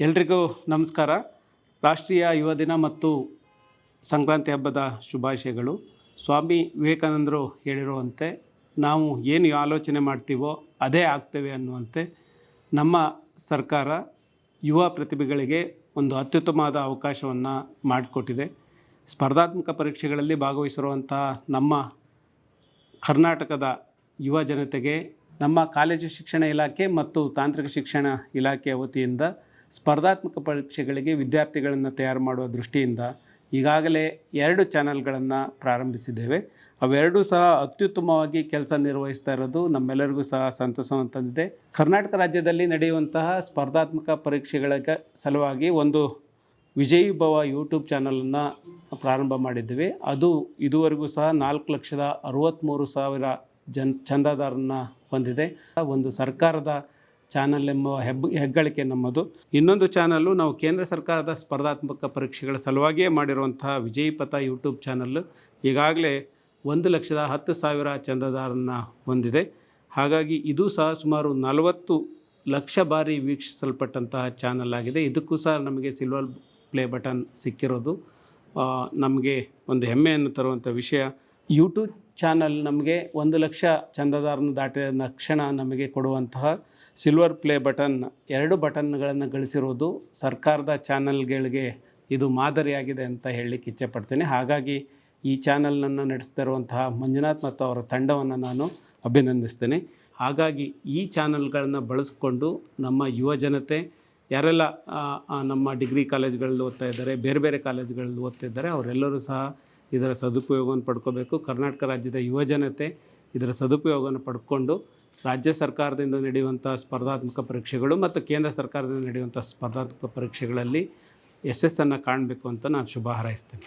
ಎಲ್ರಿಗೂ ನಮಸ್ಕಾರ. ರಾಷ್ಟ್ರೀಯ ಯುವ ದಿನ ಮತ್ತು ಸಂಕ್ರಾಂತಿ ಹಬ್ಬದ ಶುಭಾಶಯಗಳು. ಸ್ವಾಮಿ ವಿವೇಕಾನಂದರು ಹೇಳಿರುವಂತೆ, ನಾವು ಏನು ಆಲೋಚನೆ ಮಾಡ್ತೀವೋ ಅದೇ ಆಗ್ತೇವೆ ಅನ್ನುವಂತೆ ನಮ್ಮ ಸರ್ಕಾರ ಯುವ ಪ್ರತಿಭೆಗಳಿಗೆ ಒಂದು ಅತ್ಯುತ್ತಮವಾದ ಅವಕಾಶವನ್ನು ಮಾಡಿಕೊಟ್ಟಿದೆ. ಸ್ಪರ್ಧಾತ್ಮಕ ಪರೀಕ್ಷೆಗಳಲ್ಲಿ ಭಾಗವಹಿಸಿರುವಂತಹ ನಮ್ಮ ಕರ್ನಾಟಕದ ಯುವ ಜನತೆಗೆ, ನಮ್ಮ ಕಾಲೇಜು ಶಿಕ್ಷಣ ಇಲಾಖೆ ಮತ್ತು ತಾಂತ್ರಿಕ ಶಿಕ್ಷಣ ಇಲಾಖೆಯ ವತಿಯಿಂದ ಸ್ಪರ್ಧಾತ್ಮಕ ಪರೀಕ್ಷೆಗಳಿಗೆ ವಿದ್ಯಾರ್ಥಿಗಳನ್ನು ತಯಾರು ಮಾಡುವ ದೃಷ್ಟಿಯಿಂದ ಈಗಾಗಲೇ ಎರಡು ಚಾನಲ್ಗಳನ್ನು ಪ್ರಾರಂಭಿಸಿದ್ದೇವೆ. ಅವೆರಡೂ ಸಹ ಅತ್ಯುತ್ತಮವಾಗಿ ಕೆಲಸ ನಿರ್ವಹಿಸ್ತಾ ಇರೋದು ನಮ್ಮೆಲ್ಲರಿಗೂ ಸಹ ಸಂತಸವನ್ನು ತಂದಿದೆ. ಕರ್ನಾಟಕ ರಾಜ್ಯದಲ್ಲಿ ನಡೆಯುವಂತಹ ಸ್ಪರ್ಧಾತ್ಮಕ ಪರೀಕ್ಷೆಗಳ ಸಲುವಾಗಿ ಒಂದು ವಿಜಯ್ ಭವ ಯೂಟ್ಯೂಬ್ ಚಾನಲನ್ನು ಪ್ರಾರಂಭ ಮಾಡಿದ್ದೇವೆ. ಅದು ಇದುವರೆಗೂ ಸಹ ನಾಲ್ಕು ಲಕ್ಷದ ಅರುವತ್ತ್ಮೂರು ಸಾವಿರ ಜನ್, ಚಂದಾದಾರನ್ನ ಹೊಂದಿದೆ. ಒಂದು ಸರ್ಕಾರದ ಚಾನಲ್ ಎಂಬ ಹೆಬ್ ಹೆಗ್ಗಳಿಕೆ ನಮ್ಮದು. ಇನ್ನೊಂದು ಚಾನಲ್ಲು ನಾವು ಕೇಂದ್ರ ಸರ್ಕಾರದ ಸ್ಪರ್ಧಾತ್ಮಕ ಪರೀಕ್ಷೆಗಳ ಸಲುವಾಗಿಯೇ ಮಾಡಿರುವಂತಹ ವಿಜಯ್ ಪಥ ಯೂಟ್ಯೂಬ್ ಚಾನಲ್ಲು ಈಗಾಗಲೇ ಒಂದು ಲಕ್ಷದ ಹತ್ತು ಸಾವಿರ ಚಂದದಾರನ್ನು ಹೊಂದಿದೆ. ಹಾಗಾಗಿ ಇದು ಸಹ ಸುಮಾರು ನಲವತ್ತು ಲಕ್ಷ ಬಾರಿ ವೀಕ್ಷಿಸಲ್ಪಟ್ಟಂತಹ ಚಾನಲ್ ಆಗಿದೆ. ಇದಕ್ಕೂ ಸಹ ನಮಗೆ ಸಿಲ್ವರ್ ಪ್ಲೇ ಬಟನ್ ಸಿಕ್ಕಿರೋದು. ನಮಗೆ ಒಂದು ಹೆಮ್ಮೆಯನ್ನು ತರುವಂಥ ವಿಷಯ. ಯೂಟ್ಯೂಬ್ ಚಾನಲ್ ನಮಗೆ ಒಂದು ಲಕ್ಷ ಚಂದಾದಾರನ ದಾಟಿದ ತಕ್ಷಣ ನಮಗೆ ಕೊಡುವಂತಹ ಸಿಲ್ವರ್ ಪ್ಲೇ ಬಟನ್ ಎರಡು ಬಟನ್ಗಳನ್ನು ಗಳಿಸಿರುವುದು ಸರ್ಕಾರದ ಚಾನಲ್ಗಳಿಗೆ ಇದು ಮಾದರಿಯಾಗಿದೆ ಅಂತ ಹೇಳಲಿಕ್ಕೆ ಇಚ್ಛೆಪಡ್ತೇನೆ ಹಾಗಾಗಿ ಈ ಚಾನಲ್ನನ್ನು ನಡೆಸ್ತಿರುವಂತಹ ಮಂಜುನಾಥ್ ಮತ್ತು ಅವರ ತಂಡವನ್ನು ನಾನು ಅಭಿನಂದಿಸ್ತೇನೆ. ಹಾಗಾಗಿ ಈ ಚಾನಲ್ಗಳನ್ನು ಬಳಸಿಕೊಂಡು ನಮ್ಮ ಯುವ ಜನತೆ, ಯಾರೆಲ್ಲ ನಮ್ಮ ಡಿಗ್ರಿ ಕಾಲೇಜ್ಗಳಲ್ಲಿ ಓದ್ತಾ ಇದ್ದಾರೆ, ಬೇರೆ ಬೇರೆ ಕಾಲೇಜ್ಗಳಲ್ಲಿ ಓದ್ತಾ ಇದ್ದಾರೆ, ಅವರೆಲ್ಲರೂ ಸಹ ಇದರ ಸದುಪಯೋಗವನ್ನು ಪಡ್ಕೋಬೇಕು. ಕರ್ನಾಟಕ ರಾಜ್ಯದ ಯುವಜನತೆ ಇದರ ಸದುಪಯೋಗವನ್ನು ಪಡ್ಕೊಂಡು ರಾಜ್ಯ ಸರ್ಕಾರದಿಂದ ನಡೆಯುವಂಥ ಸ್ಪರ್ಧಾತ್ಮಕ ಪರೀಕ್ಷೆಗಳು ಮತ್ತು ಕೇಂದ್ರ ಸರ್ಕಾರದಿಂದ ನಡೆಯುವಂಥ ಸ್ಪರ್ಧಾತ್ಮಕ ಪರೀಕ್ಷೆಗಳಲ್ಲಿ ಯಶಸ್ಸನ್ನು ಕಾಣಬೇಕು ಅಂತ ನಾನು ಶುಭ ಹಾರೈಸ್ತೇನೆ.